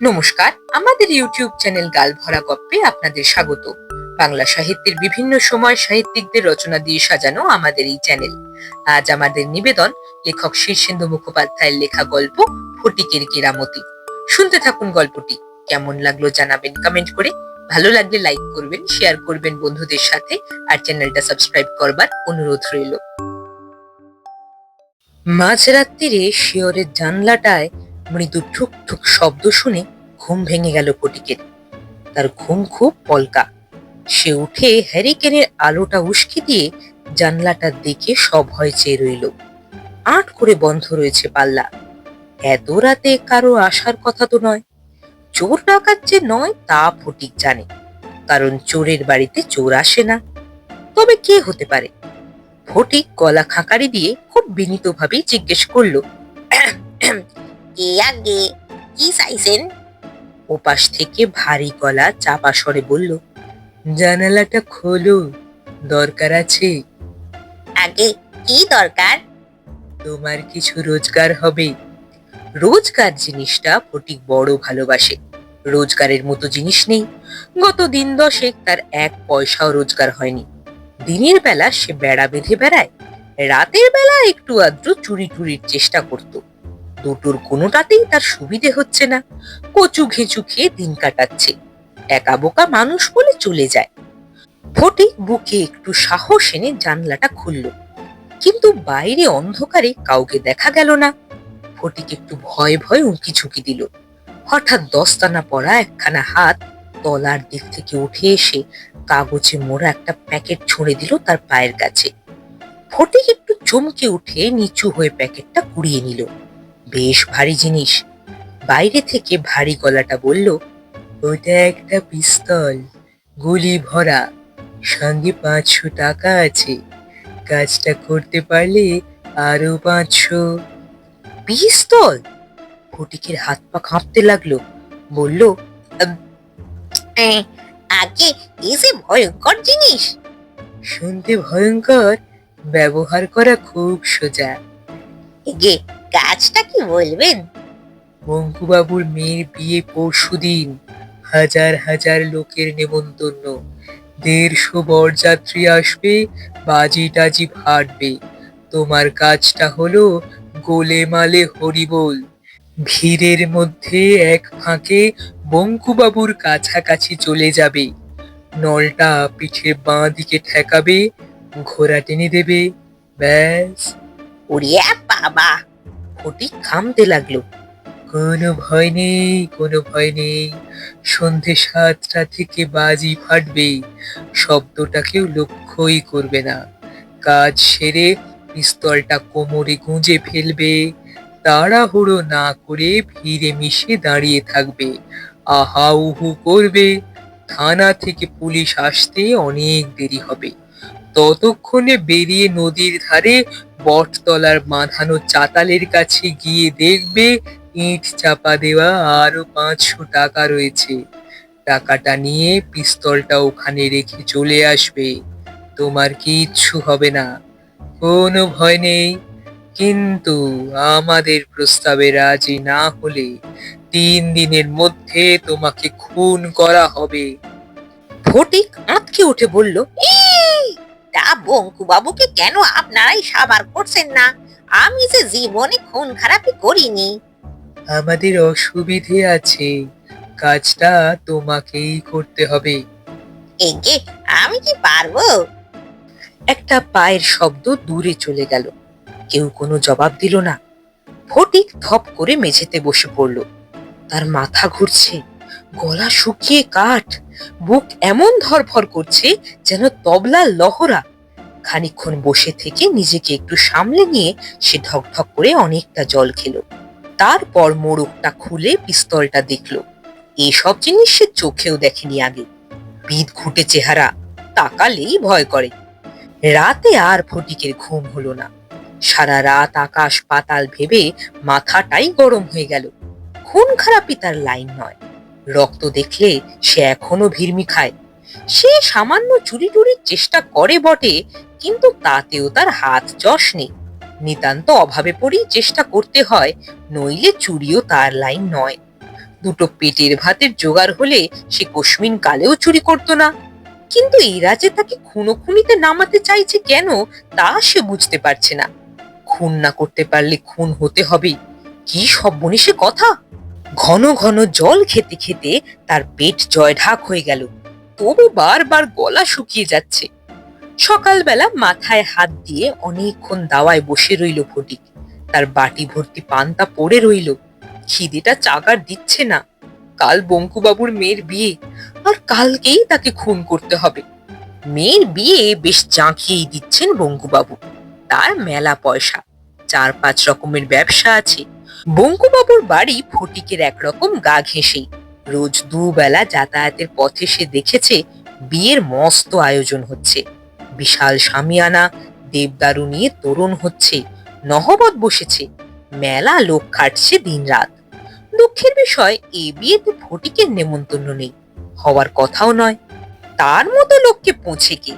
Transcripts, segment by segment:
নমস্কার, আমাদের YouTube channel গাল ভরা গপ্পে আপনাদের স্বাগত। বাংলা সাহিত্যের বিভিন্ন সময় সাহিত্যিকদের রচনা দিয়ে সাজানো আমাদের এই চ্যানেল। আজ আমাদের নিবেদন, লেখক শীর্ষেন্দু মুখোপাধ্যায়ের লেখা গল্প, ফটিকের কেরামতি। শুনতে থাকুন গল্পটি, কেমন লাগল জানাবেন কমেন্ট করে। ভালো লাগলে লাইক করবেন শেয়ার করবেন বন্ধুদের সাথে, আর চ্যানেলটা সাবস্ক্রাইব করবার অনুরোধ রইল। মাঝরাত্রিরে শিয়রের জানলাটায় মৃদু ঠুক ঠুক শব্দ শুনে ঘুম ভেঙে গেল ফটিকের তার ঘুম খুব পলকা। সে উঠে হ্যারিকেনের আলোটা উস্কে দিয়ে জানলাটা দেখে সব ভয় চেয়ে রইল। আট করে বন্ধ রয়েছে পাল্লা। এত রাতে কারও আসার কথা তো নয়। চোর ডাকাত যে নয় তা ফটিক জানে। কারণ চোরের বাড়িতে চোর আসে না। তবে কে হতে পারে? ফটিক গলা খাঁকারি দিয়ে খুব বিনীতভাবেই জিজ্ঞেস করল কে আগে কি চাইছেন? ওপাশ থেকে ভারী গলা চাপা স্বরে বলল, জানালাটা খোলো, দরকার আছে। আগে কি দরকার? তোমার কিছু রোজগার হবে। রোজগার জিনিসটা ফটিক বড় ভালোবাসে। রোজগারের মতো জিনিস নেই। গত দিন দশেক তার এক পয়সাও রোজগার হয়নি। দিনের বেলা সে বেড়া বেঁধে বেড়ায়, রাতের বেলা একটু আদ্র চুরি টুরির চেষ্টা করত। দুটোর কোনোটাতেই তার সুবিধে হচ্ছে না। কচু ঘেঁচু খেয়ে দিন কাটাচ্ছে। একা বোকা মানুষ বলে চলে যায়। ফটিক বুকে একটু সাহস এনে জানলাটা খুলল। কিন্তু বাইরে অন্ধকারে কাউকে দেখা গেল না। ফটিক একটু ভয় ভয় উঁকি ঝুঁকি দিল। হঠাৎ দস্তানা পরা একখানা হাত তলার দিক থেকে উঠে এসে কাগজে মোড়া একটা প্যাকেট ছুঁড়ে দিল তার পায়ের কাছে। ফটিক একটু চমকে উঠে নিচু হয়ে প্যাকেটটা কুড়িয়ে নিল। বেশ ভারী জিনিস। বাইরে থেকে ভারী গলাটা বলল, ওটা একটা পিস্তল, গুলি ভরা। সঙ্গে পাঁচশো টাকা আছে। কাজটা করতে পারলে আরও পাঁচশো। পিস্তল? ফটিকের হাত পা কাঁপতে লাগল। বলল আগে যে ভয়ঙ্কর জিনিস। শুনতে ভয়ঙ্কর, ব্যবহার করা খুব সোজা। কাজটা কি বলবেন? মঙ্কুবাবুর মেয়ের বিয়ে পরশুদিন হাজার হাজার লোকের নেমন্তন্ন। দেড়শো বরযাত্রী আসবে বাজি টাজি ফাটবে। তোমার কাজটা হলো গোলে মালে হরিবোল। ভিড়ের মধ্যে এক ফাঁকে বঙ্কুবাবুর কাছাকাছি চলে যাবে। নলটা পিঠের বাঁ দিকে ঠেকাবে ঘোড়া টেনে দেবে ব্যাস। উড়িয়া বাবা! ফটিক থামতে লাগল। কোনো ভয় নেই, কোনো ভয় নেই। সন্ধে সাতটা থেকে বাজি ফাটবে। শব্দটা কেউ লক্ষ্যই করবে না। কাজ সেরে পিস্তলটা কোমরে গুঁজে ফেলবে। তাড়াহুড়ো না করে ভিড়ে মিশে দাঁড়িয়ে থাকবে। আহা, উহু করবে। থানা থেকে পুলিশ আসতে অনেক দেরি হবে। ততক্ষণে বেরিয়ে নদীর ধারে বটতলার বাঁধানো চাতালের কাছে গিয়ে দেখবে, ইট চাপা দেওয়া আরও পাঁচশো টাকা রয়েছে। টাকাটা নিয়ে পিস্তলটা ওখানে রেখে চলে আসবে। তোমার কিচ্ছু হবে না। কোনো ভয় নেই। কিন্তু আমাদের প্রস্তাবে রাজি না হলে তিন দিনের মধ্যে তোমাকে খুন করা হবে। ফটিক আঁতকে উঠে বলল তা বাবুকে কেন আপনারাই সাবার করছেন না? আমি যে জীবনে খুন খারাপি করিনি। আমাদের অসুবিধে আছে। কাজটা তোমাকেই করতে হবে। এগে আমি কি পারব? একটা পায়ের শব্দ দূরে চলে গেল। কেউ কোনো জবাব দিল না। ফটিক থপ করে মেঝেতে বসে পড়ল। তার মাথা ঘুরছে। গলা শুকিয়ে কাঠ, বুক এমন ধরফর করছে যেন তবলা লহরা। খানিকক্ষণ বসে থেকে নিজেকে একটু সামলে নিয়ে সে ঢকঢক করে অনেকটা জল খেলো। তারপর মোড়কটা খুলে পিস্তলটা দেখল। এসব জিনিস সে চোখেও দেখেনি আগে। বিদ ঘুটে চেহারা, তাকালেই ভয় করে। রাতে আর ফটিকের ঘুম হলো না। সারা রাত আকাশ পাতাল ভেবে মাথাটাই গরম হয়ে গেল। খুন খারাপই তার লাইন নয়। রক্ত দেখলে সে এখনও ভিড়মি খায়। সে সামান্য চুরি টুরির চেষ্টা করে বটে, কিন্তু তাতেও তার হাত যশ নেই। নিতান্ত অভাবে পড়েই চেষ্টা করতে হয়, নইলে চুরিও তার লাইন নয়। দুটো পেটের ভাতের জোগাড় হলে সে কস্মিন কালেও চুরি করতো না। কিন্তু এরা যে তাকে খুনো খুনিতে নামাতে চাইছে কেন, তা সে বুঝতে পারছে না। খুন না করতে পারলে খুন হতে হবে। কি সব সে কথা? ঘন ঘন জল খেতে খেতে তার পেট জয়ঢাক হয়ে গেল। তবু বারবার গলা শুকিয়ে যাচ্ছে। সকালবেলা মাথায় হাত দিয়ে অনেকক্ষণ দাওয়ায় বসে রইল ফটিক। তার বাটি ভর্তি পান্তা পড়ে রইল। খিদেটা চাগার দিচ্ছে না। কাল বঙ্কুবাবুর মেয়ের বিয়ে। আর কালকেই তাকে খুন করতে হবে। মেয়ের বিয়ে বেশ জাঁকিয়েই দিচ্ছেন বঙ্কুবাবু। তার মেলা পয়সা। চার পাঁচ রকমের ব্যবসা আছে। বঙ্কুবাবুর বাড়ি ফটিকের একরকম গা ঘেঁষেই। রোজ দুবেলা যাতায়াতের পথে সে দেখেছে বিয়ের মস্ত আয়োজন হচ্ছে। বিশাল সামিয়ানা দেবদারু নিয়ে তোরণ হচ্ছে, নহবত বসেছে, মেলা লোক খাটছে দিনরাত। দুঃখের বিষয়, এ বিয়েতে ফটিকের নেমন্তন্ন নেই, হওয়ার কথাও নয়। তার মতো লোককে পৌঁছে কে?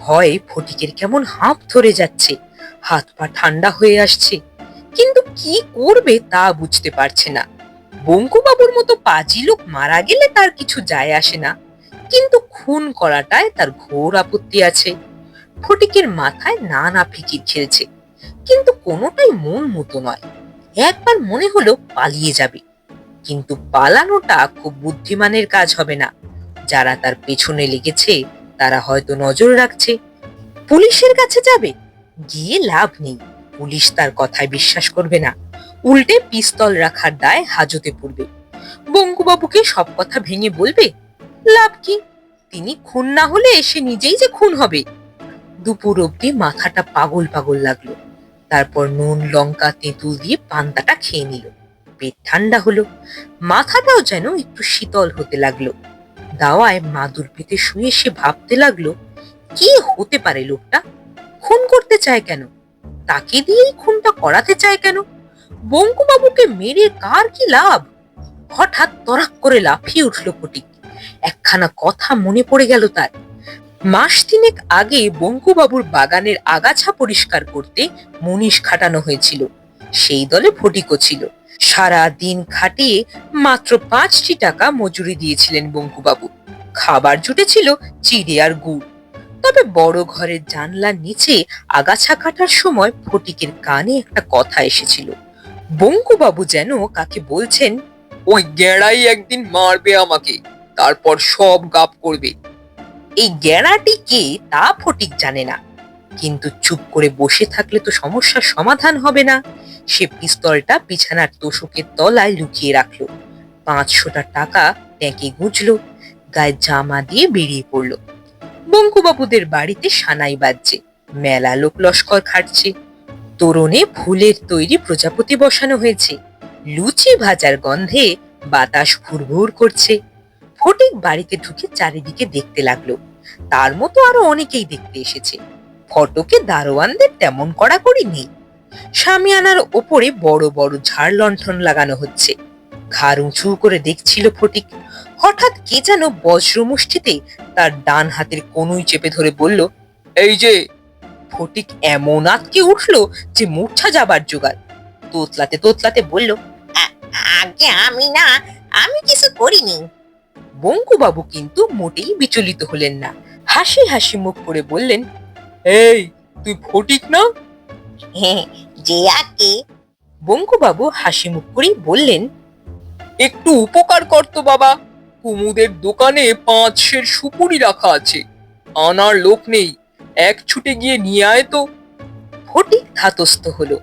ভয়ে ফটিকের কেমন হাঁপ ধরে যাচ্ছে, হাত পা ঠান্ডা হয়ে আসছে। কিন্তু কি করবে তা বুঝতে পারছে না। বঙ্কুবাবুর মতো পাজি লোক মারা গেলে তার কিছু যায় আসে না। কিন্তু খুন করাটায় তার ঘোর আপত্তি আছে। ফটিকের মাথায় নানা ফিকির খেলছে। কিন্তু কোনোটাই মন মতো নয়। একবার মনে হলো পালিয়ে যাবে। কিন্তু পালানোটা খুব বুদ্ধিমানের কাজ হবে না। যারা তার পেছনে লেগেছে, তারা হয়তো নজর রাখছে। পুলিশের কাছে যাবে, গিয়ে লাভ নেই। পুলিশ তার কথায় বিশ্বাস করবে না। উল্টে পিস্তল রাখার দায় হাজতে পড়বে। বঙ্কুবাবুকে সব কথা ভেঙে বলবে, লাভ কি? তিনি খুন না হলে এসে নিজেই যে খুন হবে। দুপুর অব্দি মাথাটা পাগল পাগল লাগল। তারপর নুন, লঙ্কা, তেঁতুল দিয়ে পান্তাটা খেয়ে নিল। পেট ঠান্ডা হলো। মাথাটাও যেন একটু শীতল হতে লাগল। দাওয়ায় মাদুর পেতে শুয়ে সে ভাবতে লাগল, কি হতে পারে লোকটা? খুন করতে চায় কেন? তাকে দিয়েই খুনটা করাতে চায় কেন? বঙ্কুবাবুকে মেরে কার কি লাভ? হঠাৎ তরাক করে লাফিয়ে উঠল ফটিক একখানা কথা মনে পড়ে গেল তার। মাস তিনেক আগে বঙ্কুবাবুর বাগানের আগাছা পরিষ্কার করতে মুনিশ খাটানো হয়েছিল। সেই দলে ফটিকও ছিল। সারা দিন খাটিয়ে মাত্র পাঁচটি টাকা মজুরি দিয়েছিলেন বঙ্কুবাবু। খাবার জুটেছিল চিড়ে আর গুড়। তবে বড় ঘরের জানলার নিচে আগাছা কাটার সময় ফটিকের কানে একটা কথা এসেছিল। বঙ্কুবাবু যেন কাকে বলছেন, ওই গেঁড়াই একদিন মারবে আমাকে, তারপর সব গাপ করবে। এই গ্যারাটি কে তা ফটিক জানে না। কিন্তু চুপ করে বসে থাকলে তো সমস্যার সমাধান হবে না। সে পিস্তলটা বিছানার তোষকের তলায় লুকিয়ে রাখল। পাঁচশোটা টাকা ট্যাঁকে গুঁজলো, গায়ে জামা দিয়ে বেরিয়ে পড়ল। বঙ্কুবাবুদের বাড়িতে সানাই বাজছে। মেলা লোক লস্কর খাটছে। তোরণে ফুলের তৈরি প্রজাপতি বসানো হয়েছে। লুচি ভাজার গন্ধে বাতাস ভুরভুর করছে। ফটিক বাড়িতে ঢুকে চারিদিকে দেখতে লাগল। তার মতো আরও অনেকেই দেখতে এসেছে। ফটকে দারোয়ানদের তেমন কড়াকড়ি নেই। সামিয়ানার ওপরে বড় বড় ঝাড় লণ্ঠন লাগানো হচ্ছে। ঘাড় উঁচু করে দেখছিল ফটিক। হঠাৎ কে যেন বজ্র মুষ্টিতে তার ডান হাতের কনুই চেপে ধরে বলল এই যে! ফটিক এমন আতকে উঠল যে মূর্ছা যাবার জোগাড়। তোতলাতে তোতলাতে বলল আগে আমি না আমি কিছু করিনি। বঙ্কুবাবু কিন্তু মোটেই বিচলিত হলেন না। হাসি হাসি মুখ করে বললেন এই তুই ফটিক না? হ্যাঁ যে আগে বঙ্কুবাবু হাসি মুখ করেই বললেন একটু উপকার করতো বাবা। কুমুদের দোকানে পাঁচ সের সুপুরি রাখা আছে। আনার লোক নেই। এক ছুটে গিয়ে নিয়ে আয় তো। ফটিক ধাতস্থ হলো।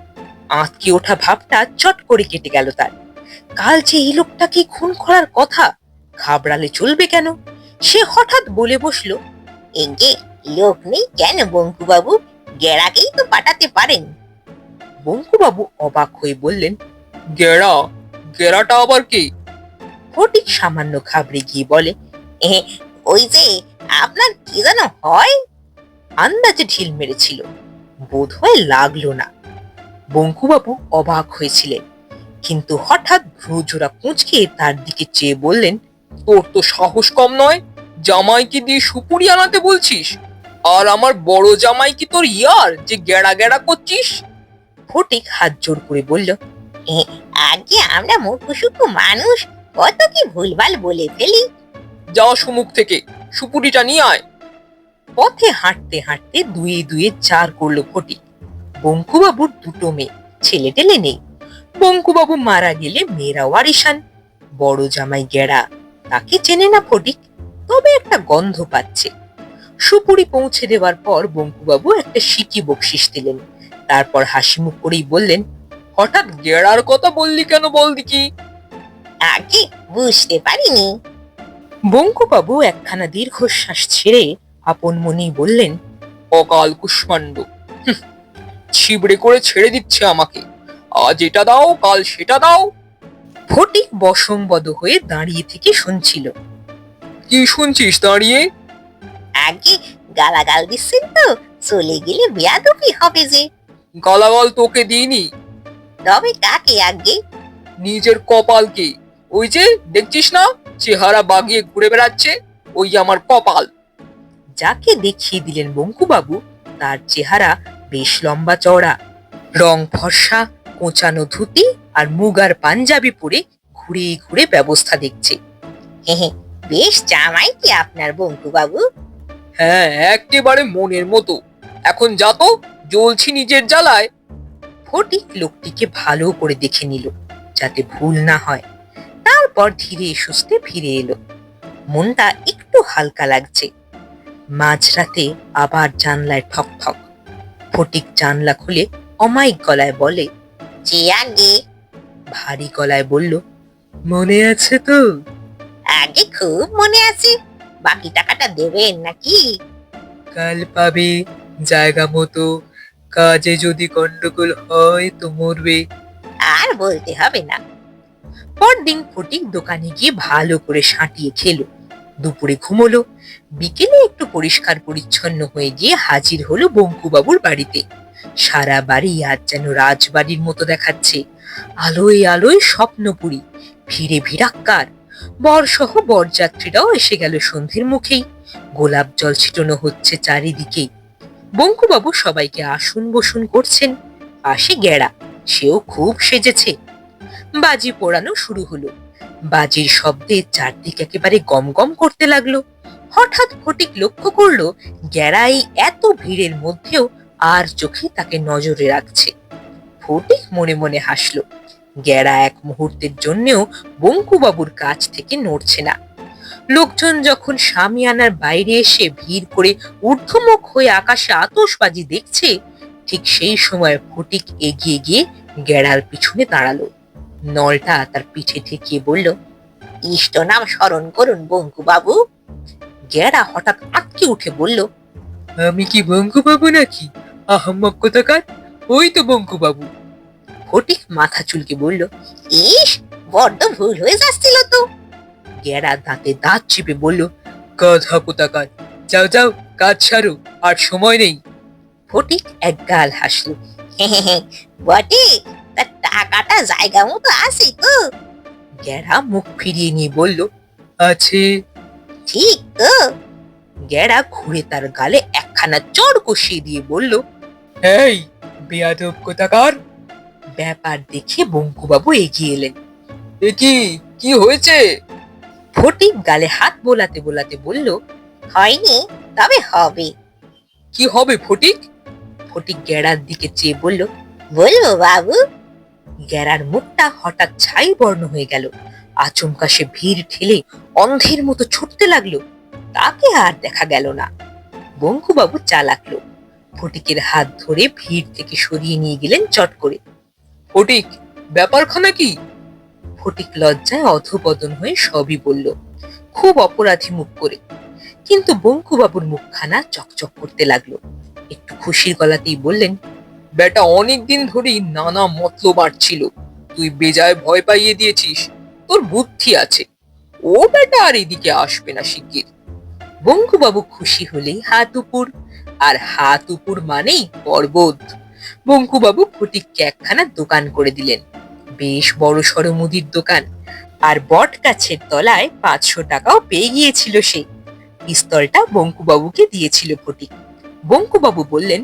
আঁতকে ওঠা ভাবটা চট করে কেটে গেল তার। কাল যে এই লোকটাকে খুন করার কথা, ঘাবড়ালে চলবে কেন? সে হঠাৎ বলে বসল এগে লোক নেই কেন বঙ্কুবাবু? গেরাকেই তো পাঠাতে পারেন। বঙ্কুবাবু অবাক হয়ে বললেন গেড়া গেড়াটা আবার কে? ফটিক সামান্য ঘাবড়ে গিয়ে বলে ওই যে, আপনার কি যেন হয়? আন্দাজে ঢিল মেরেছিল। বোধ হয় লাগল না। বঙ্কুবাবু অবাক হয়েছিলেন। কিন্তু হঠাৎ ভ্রুজোড়া কুঁচকে তার দিকে চেয়ে বললেন, তোর তো সাহস কম নয়, জামাইকে দিয়ে সুপুরি আনাতে বলছিস? আর আমার বড় জামাই কি তোর ইয়ার যে গেড়া গেড়া করছিস? ফটিক হাত জোর করে বলল আগে আমরা মুখুসুকু মানুষ কত কি ভুলভাল বলে ফেলি? যা সম্মুখ থেকে সুপুরিটা নিয়ে আয়। পথে হাঁটতে হাঁটতে দুয়ে দুয়ে চার করল ফটিক। বঙ্কুবাবুর দুটো মেয়ে ছেলে টেলে নেই। বঙ্কুবাবু মারা গেলে মেয়েরা ওয়ারিসান বড় জামাই গেড়া তাকে চেনে না ফটিক তবে একটা গন্ধ পাচ্ছে। সুপুরি পৌঁছে দেওয়ার পর বঙ্কুবাবু একটা সিকি বকশিস দিলেন। তারপর হাসি মুখ করেই বললেন হঠাৎ গেড়ার কথা বললি কেন বল দেখি? আগে বুঝতে পারিনি। বঙ্কুবাবু একখানা দীর্ঘশ্বাস ছেড়ে আপন মনেই বললেন অকাল কুষ্মাণ্ড। ছিবড়ে করে ছেড়ে দিচ্ছে আমাকে। আজ এটা দাও কাল সেটা দাও। ফটিক বসংবদ হয়ে দাঁড়িয়ে থেকে শুনছিল। কি শুনছিস দাঁড়িয়ে? আগে গালাগাল দিচ্ছেন তো চলে গেলে বেয়াদবি হবে যে। গালাগাল তোকে দিইনি। তবে কাকে আগে? নিজের কপালকে। ওই যে দেখছিস না? চেহারা বাগিয়ে ঘুরে বেড়াচ্ছে। ওই আমার কপাল। যাকে দেখিয়ে দিলেন বঙ্কুবাবু তার চেহারা বেশ লম্বা চওড়া। রং ফর্সা কোঁচানো ধুতি আর মুগার পাঞ্জাবি পরে ঘুরে ঘুরে ব্যবস্থা দেখছে। বেশ জামাই কি আপনার বঙ্কু বাবু হ্যাঁ একেবারে মনের মতো। এখন যা তো জ্বলছি নিজের জ্বালায়। ফটিক লোকটিকে ভালো করে দেখে নিল, যাতে ভুল না হয়। তারপর ধীরে সুস্থে ফিরে এলো। মনটা একটু হালকা লাগছে। মাঝরাতে আবার জানলায় ঠক ঠক। ফটিক জানলা খুলে অমায়িক গলায় বলে যে আগে? ভারী গলায় বলল, মনে আছে তো? আগে খুব মনে আছে। বাকি টাকাটা দেবেন নাকি? কাল পাবে জায়গা মতো কাজে যদি গন্ডগোল হয় তো মরবে। আর বলতে হবে না। পরদিন ফটিক দোকানে গিয়ে ভালো করে সাঁটিয়ে খেলো। দুপুরে ঘুমোলো, বিকেলে একটু পরিষ্কার পরিচ্ছন্ন হয়ে গিয়ে হাজির হলো বঙ্কুবাবুর বাড়িতে। সারা বাড়ি আজ যেন রাজবাড়ির মতো দেখাচ্ছে। আলোয় আলোয় স্বপ্নপুরী, ভিড়ে ভিড়াক্কার। বরসহ বরযাত্রীরাও এসে গেল সন্ধ্যের মুখেই। গোলাপ জল ছিটানো হচ্ছে চারিদিকেই। বঙ্কুবাবু সবাইকে আসুন বসুন করছেন। পাশে গেড়া, সেও খুব সেজেছে। বাজি পোড়ানো শুরু হলো। বাজির শব্দে চারদিক একেবারে গম গম করতে লাগল। হঠাৎ ফটিক লক্ষ্য করল গ্যারাই এত ভিড়ের মধ্যেও আর চোখে তাকে নজরে রাখছে। ফটিক মনে মনে হাসলো গ্যারা এক মুহূর্তের জন্যেও বঙ্কুবাবুর কাছ থেকে নড়ছে না। লোকজন যখন সামিয়ানার বাইরে এসে ভিড় করে ঊর্ধ্বমুখ হয়ে আকাশে আতশবাজি দেখছে ঠিক সেই সময় ফটিক এগিয়ে গিয়ে গ্যাড়ার পিছনে দাঁড়াল। নলটা তার পিঠে ঠেকিয়ে বলল ইষ্ট নাম স্মরণ করুন বঙ্কু বাবু গ্যাড়া হঠাৎ আটকে উঠে বলল আমি কি বঙ্কু বাবু নাকি? আহম্মক কোথাকার? ওই তো বঙ্কু বাবু ফটিক মাথা চুলকে বলল ইস বড্ড ভুল হয়ে যাচ্ছিল তো। গ্যাড়া দাঁতে দাঁত চেপে বলল গাধা কোথাকার যাও যাও কাজ সারো আর সময় নেই। ফটিক এক গাল হাসলো বটে তা টাকাটা জায়গা মতো আছে তো? গ্যাড়া মুখ ফিরিয়ে নিয়ে বলল আছে। ঠিক তো। গ্যাড়া ঘুরে তার গালে একখানা চড় কষিয়ে দিয়ে বলল এই বেয়াদব কোথাকার? ব্যাপার দেখে বঙ্কুবাবু এগিয়ে এলেন এ কি কি হয়েছে? ফটিক গালে হাত বোলাতে বোলাতে বলল, হয়নি, তবে হবে। কি হবে ফটিক? ফটিক গ্যাড়ার দিকে চেয়ে বলল, বলব বাবু। গ্যাড়ার মুখটা হঠাৎ ছাই বর্ণ হয়ে গেল। আচমকা সে ভিড় ঠেলে অন্ধের মতো ছুটতে লাগল। তাকে আর দেখা গেল না। বঙ্কুবাবু চালাকলো। ফটিকের হাত ধরে ভিড় থেকে সরিয়ে নিয়ে গেলেন চট করে। ফটিক, ব্যাপারখানা কি? ফটিক লজ্জায় অধপতন হয়ে সবই বলল, খুব অপরাধী মুখ করে। কিন্তু বঙ্কুবাবুর মুখখানা চকচক করতে লাগল। একটু খুশির গলাতেই বললেন, বেটা অনেক দিন ধরেই নানা মতলব ছিল। তুই বেজায় ভয় পাইয়ে দিয়েছিস, তোর বুদ্ধি আছে। ও বেটা আর এদিকে আসবে না শিগগির। বঙ্কুবাবু খুশি হলেই হাত উপর, আর হাত উপর মানেই পর্বত। বঙ্কুবাবু ফটিককে একখানা দোকান করে দিলেন। বেশ বড় সড় মুদির দোকান। আর বট গাছের তলায় পাঁচশো টাকাও পেয়ে গিয়েছিল সে। পিস্তলটা বঙ্কুবাবুকে দিয়েছিল ফটিক। বঙ্কুবাবু বললেন,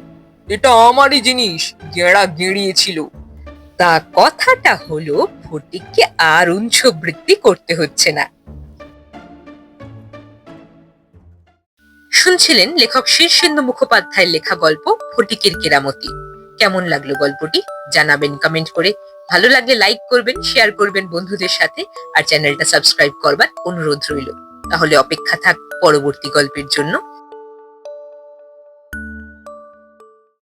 এটা আমারই জিনিস, গেঁড়া গেঁড়িয়েছিল। তা কথাটা হলো, ফটিককে আর উঞ্ছবৃত্তি করতে হচ্ছে না। শুনছিলেন লেখক শীর্ষেন্দু মুখোপাধ্যায়ের লেখা গল্প ফটিকের কেরামতি। কেমন লাগল গল্পটি? জানাবেন কমেন্ট করে। ভালো লাগলে লাইক করবেন শেয়ার করবেন বন্ধুদের সাথে, আর চ্যানেলটা সাবস্ক্রাইব করবার অনুরোধ রইল। তাহলে অপেক্ষা থাক পরবর্তী গল্পের জন্য।